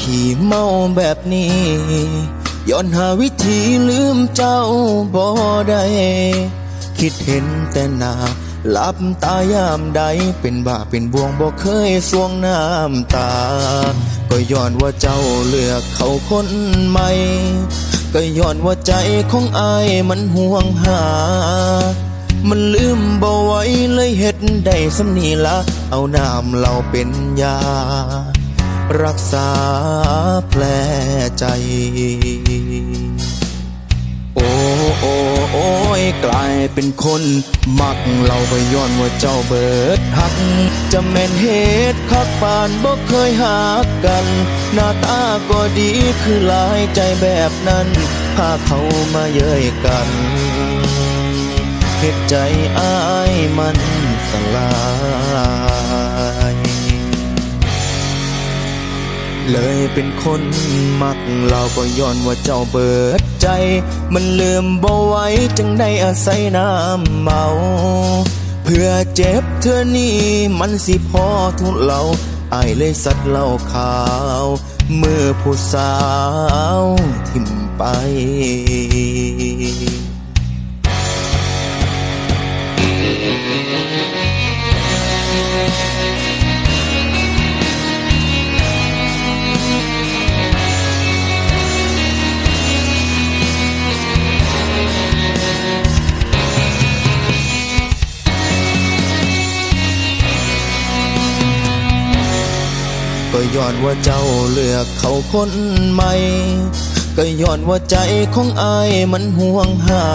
ขี่เมาแบบนี้ย้อนหาวิธีลืมเจ้าบ่ได้คิดเห็นแต่หน้าหลับตายามใดเป็นบ้าเป็นบวงบ่เคยสวงน้ำตา ก็ย้อนว่าเจ้าเลือกเขาคนใหม่ก็ย้อนว่าใจของอายมันห่วงหา มันลืมบ่ไว้เลยเฮ็ดได้สำนีละ เอาน้ำเราเป็นยา รักษาแผลใจ โอ้โอ้โอ้ยกลายเป็นคนมักเราไปย้อนว่าเจ้าเบิดหัก จะแม่นเหตุคักปานบ่เคยหักกัน หน้าตาก็ดีคือหลายใจแบบนั้น พาเขามาเย้ยกันเหตุใจอ้ายมันสลาย เลยเป็นคนมักเราก็ย้อนว่าเจ้าเบิดใจ มันลืมบ่ไว้จึงได้อาศัยน้ำเมา เพื่อเจ็บเธอนี่มันสิพอทุเลาอายเลยสัดเหล่าขาว เมื่อผู้สาวทิมไป ก็ย้อนว่าเจ้าเลือกเขาคนใหม่ ก็ย้อนว่าใจของอายมันห่วงหา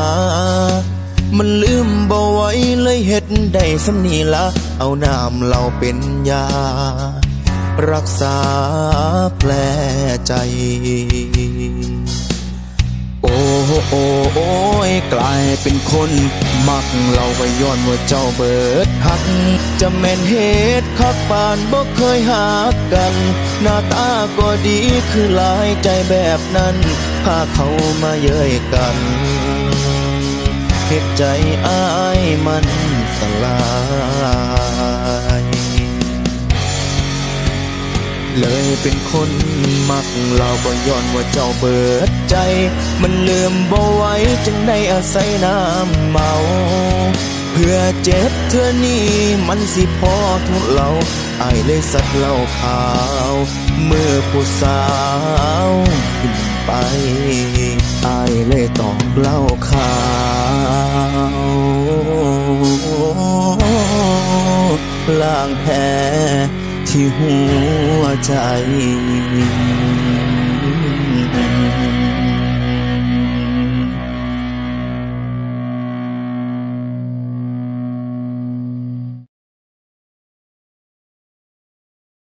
มันลืมบ่ไว้เลยเฮ็ดได้สำนีละ เอาน้ำเราเป็นยา รักษาแผลใจ โอ้โอ้โอ้ยกลายเป็นคน มักเราไปย้อนว่าเจ้าเบิดหัก จะแม่นเหตุคักปานบ่เคยหักกัน หน้าตาก็ดีคือหลายใจแบบนั้นพาเขามาเย้ยกันเหตุใจอ้ายมันสลาย เลยเป็นคนมักเราก็ย้อนว่าเจ้าเบิดใจ มันลืมบ่ไว้จึงได้อาศัยน้ำเมา เพื่อเจ็บเธอนี่มันสิพอทุเลาไอเลยสัดเล่าขาว เมื่อผู้สาวขึ้นไปอเลยตอกเล่าขาวล้างแผล ที่หัวใจ